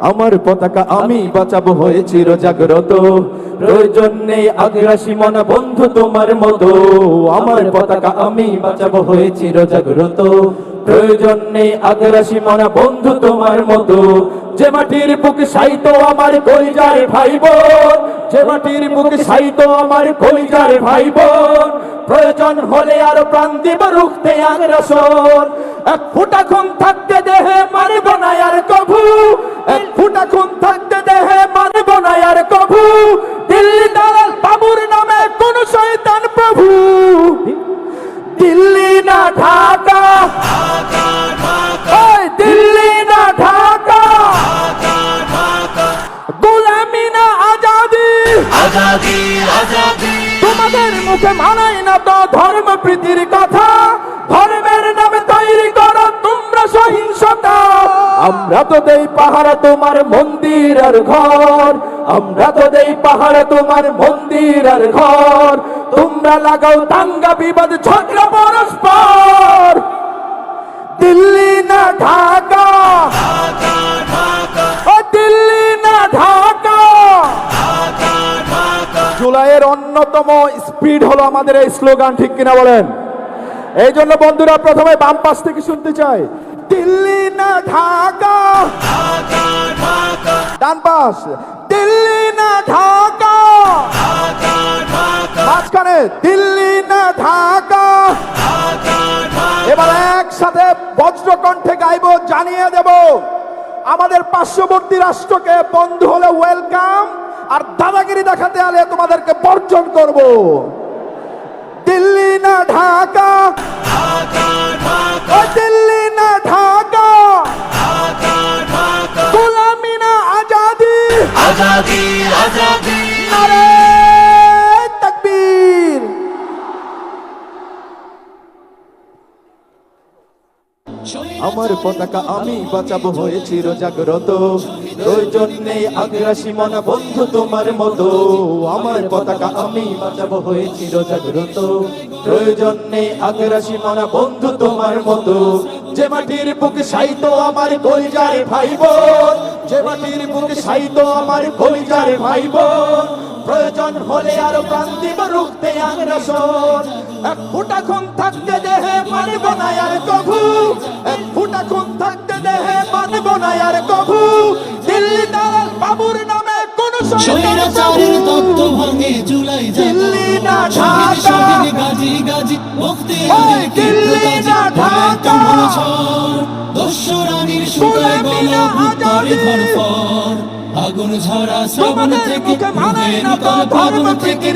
আমার পতাকা আমি বাঁচাবো হয়ে চির জাগ্রত। প্রয়োজন নেই আগ্রাসী মনা বন্ধু তোমার মতো। আমার পতাকা আমি বাঁচাবো হয়ে চির জাগ্রত। প্রয়োজন নেই আগ্রাসী মনা বন্ধু তোমার মতো। যে মাটির বুকে সাইত আমার কলিজার ভাই বোন যে মাটির বুকে সাইত আমার কলিজার ভাই বোন প্রয়োজন হলে আর প্রাণ রুখতে আগ্রাসন। এক ফুটা খুন থাকতে দেহে মারব না গোলামি না আজাদি। আজাদি আজাদি। তোমাদের মুখে না তো ধর্ম প্রীতির কথা। ধর্মের নামে তৈরি করো তোমরা সহিংসতা। আমরা তো দেই পাহারা তোমার মন্দির আর ঘর। আমরা তো দেই পাহারা তোমার মন্দির আর ঘর। তোমরা লাগাও দাঙ্গা বিবাদ ঝগড়া পরস্পর। জুলাইয়ের অন্যতম স্পিড হলো আমাদের এই স্লোগান ঠিক কিনা বলেন? এই জন্য বন্ধুরা প্রথমে বাম পাশ থেকে শুনতে চাই। দিল্লি না ঢাকা? ডান পাশ। দিল্লি না ঢাকা? মাঝখানে দিল্লি না ঢাকা। এবার একসাথে বজ্রকণ্ঠে গাইব জানিয়ে দেব। আমাদের পার্শ্ববর্তী রাষ্ট্রকে বন্ধু হলে ওয়েলকাম আর দাদাগিরি দেখাতে আলে তোমাদেরকে বর্জন করব। দিল্লি না ঢাকা। দিল্লি না ঢাকা। গোলামি না আজাদি। আজাদি আজাদি। আমার পতাকা আমি বাঁচাবো হয়ে চির জাগ্রত প্রয়োজন নেই আগ্রাসী মনা, বন্ধু তোমার মতো। আমার পতাকা আমি বাঁচাবো হয়ে চির জাগ্রত প্রয়োজন নেই আগ্রাসী মনা, বন্ধু তোমার মতো। যে মাটির বুকে সাইত আমার কলিজার ভাই বোন যে মাটির বুকে সাইত আমার কলিজার ভাই বোন প্রয়োজন হলে আরও প্রাণ দিব রুখতে আগ্রাসন। এক ফুটা খুন থাকতে দেহে মানব না আর কভু। এক ফুটা খুন থাকতে দেহে মানব না আর কভু। দিল্লি দালাল বাবুর নামে কোন স্বৈরাচারের তত্ত্ব ভাঙে জুলাই দিল্লি না ঢাকা। গাজী গাজী মুক্তি দিল্লি না ঢাকা। দস্যুরানির শুকায় গলা উত্তরে ধরফর আগুন ঝরা শ্রাবণ থেকে মুখের তল থেকে